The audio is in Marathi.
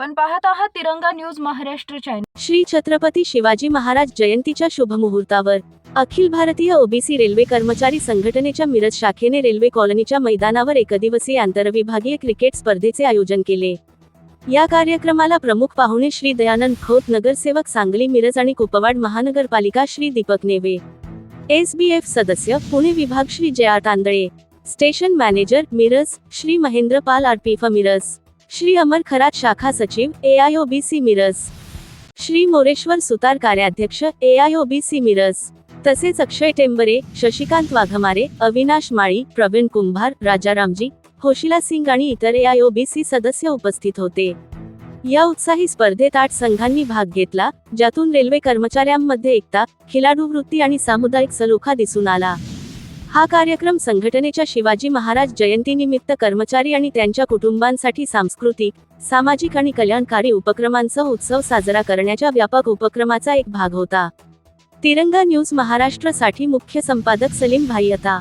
तिरंगा न्यूज महाराष्ट्र चॅनल श्री छत्रपती शिवाजी महाराज जयंतीच्या शुभमुहूर्तावर अखिल भारतीय ओबीसी रेल्वे कर्मचारी संघटनेच्या मिरज शाखेने रेल्वे कॉलनीच्या मैदानावर एकदिवसीय आंतरविभागीय क्रिकेट स्पर्धेचे आयोजन केले. या कार्यक्रमाला प्रमुख पाहुणे श्री दयानंद खोत नगरसेवक सांगली मिरज आणि कुपवाड महानगरपालिका Shri Deepak Neve. S B F सदस्य पुणे विभाग Shri Jaya Tandale. Station manager Miraj Shri Mahendra Pal RPF Miraj. Shri Amar Kharat शाखा सचिव एआयओबीसी मिरज. श्री मोरेश्वर सुतार कार्याध्यक्ष एआयओबीसी मिरज. तसेच अक्षय टेंबरे शशिकांत वाघमारे अविनाश माळी प्रवीण कुंभार राजारामजी होशिला सिंग आणि इतर एआयओबीसी सदस्य उपस्थित होते. या उत्साही स्पर्धेत आठ संघांनी भाग घेतला ज्यातून रेल्वे कर्मचाऱ्यांमध्ये एकता खिलाडू वृत्ती आणि सामुदायिक सलोखा दिसून आला. हा कार्यक्रम संघटनेच्या शिवाजी महाराज जयंतीनिमित्त कर्मचारी आणि त्यांच्या कुटुंबांसाठी सांस्कृतिक सामाजिक आणि कल्याणकारी उपक्रमांसह उत्सव साजरा करण्याच्या व्यापक उपक्रमाचा एक भाग होता. तिरंगा न्यूज महाराष्ट्रसाठी मुख्य संपादक सलीम भाईयता